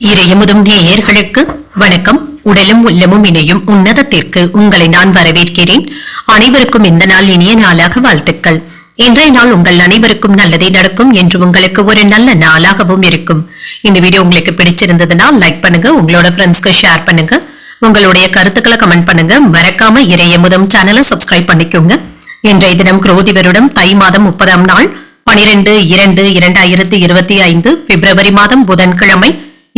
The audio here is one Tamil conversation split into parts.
இறையமுதும் நேயர்களுக்கு வணக்கம். உடலும் உள்ளமும் இணையும் உன்னதத்திற்கு உங்களை நான் வரவேற்கிறேன். அனைவருக்கும் இந்த நாள் இனிய நாளாக வாழ்த்துக்கள். இன்றைய நாள் உங்கள் அனைவருக்கும் நல்லதே நடக்கும் என்று உங்களுக்கு ஒரு நல்ல நாளாகவும் இருக்கும். இந்த வீடியோ உங்களுக்கு பிடிச்சிருந்ததுன்னா லைக் பண்ணுங்க உங்களோட ஃப்ரெண்ட்ஸ்க்கு ஷேர் பண்ணுங்க. உங்களுடைய கருத்துக்களை கமெண்ட் பண்ணுங்க. மறக்காம இறையமுதம் சேனலை சப்ஸ்கிரைப் பண்ணிக்கோங்க. இன்றைய தினம் குரோதி வருடம் தை மாதம் முப்பதாம் நாள் பனிரெண்டு இரண்டு இரண்டாயிரத்தி இருபத்தி ஐந்து பிப்ரவரி மாதம் புதன்கிழமை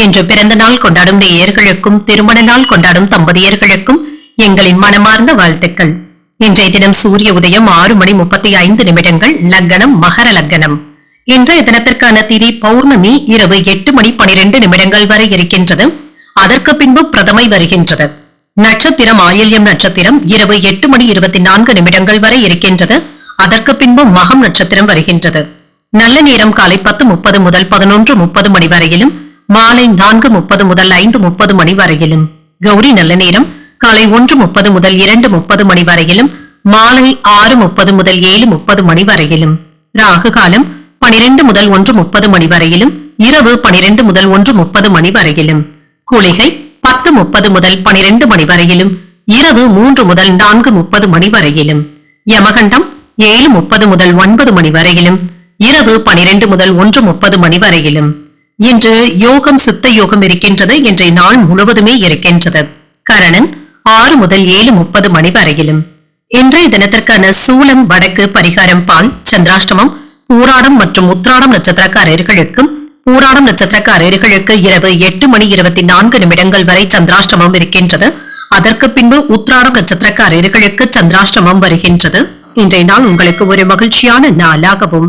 இன்று பிறந்த நாள் கொண்டாடும் நேயர்களுக்கும் திருமண நாள் கொண்டாடும் தம்பதியர்களுக்கும் எங்களின் மனமார்ந்த வாழ்த்துக்கள். இன்றைய தினம் சூரிய உதயம் ஆறு மணி முப்பத்தி ஐந்து நிமிடங்கள் லக்னம் மகர லக்னம் இன்றைய தினத்திற்கான திதி பௌர்ணமி இரவு எட்டு மணி பனிரெண்டு நிமிடங்கள் வரை இருக்கின்றது. அதற்கு பின்பு பிரதமை வருகின்றது. நட்சத்திரம் ஆயில்யம் நட்சத்திரம் இரவு எட்டு மணி இருபத்தி நான்கு நிமிடங்கள் வரை இருக்கின்றது. அதற்கு பின்பு மகம் நட்சத்திரம் வருகின்றது. நல்ல நேரம் காலை பத்து முப்பது முதல் பதினொன்று முப்பது மணி வரையிலும் மாலை நான்கு முப்பது முதல் ஐந்து முப்பது மணி வரையிலும். கௌரி நல்ல நேரம். காலை ஒன்று முப்பது முதல் இரண்டு முப்பது மணி வரையிலும். மாலை ஆறு முப்பது முதல் ஏழு முப்பது மணி வரையிலும். ராகு காலம் பனிரெண்டு முதல் ஒன்று முப்பது மணி வரையிலும். இரவு பனிரெண்டு முதல் ஒன்று முப்பது மணி வரையிலும். குளிகை பத்து முப்பது முதல் பனிரெண்டு மணி வரையிலும். இரவு மூன்று முதல் நான்கு முப்பது மணி வரையிலும். யமகண்டம் ஏழு முப்பது முதல் ஒன்பது மணி வரையிலும். இரவு பனிரெண்டு முதல் ஒன்று முப்பது மணி வரையிலும். இன்று யோகம் சித்த யோகம் இருக்கின்றது இன்றைய நாள் முழுவதுமே இருக்கின்றது. கரணன் ஆறு முதல் ஏழு முப்பது மணி வரையிலும். இன்றைய தினத்திற்கான சூலம் வடக்கு பரிகாரம் பால் சந்திராஷ்டமம் பூராடம் மற்றும் உத்ராடம் நட்சத்திரக்காரர்களுக்கும் பூராடம் நட்சத்திரக்காரர்களுக்கு இரவு எட்டு மணி இருபத்தி நான்கு நிமிடங்கள் வரை சந்திராஷ்டமம் இருக்கின்றது. அதற்கு பின்பு உத்ராடம் நட்சத்திரக்காரர்களுக்கு சந்திராஷ்டமம் வருகின்றது. இன்றைய நாள் உங்களுக்கு ஒரு மகிழ்ச்சியான நாளாகவும்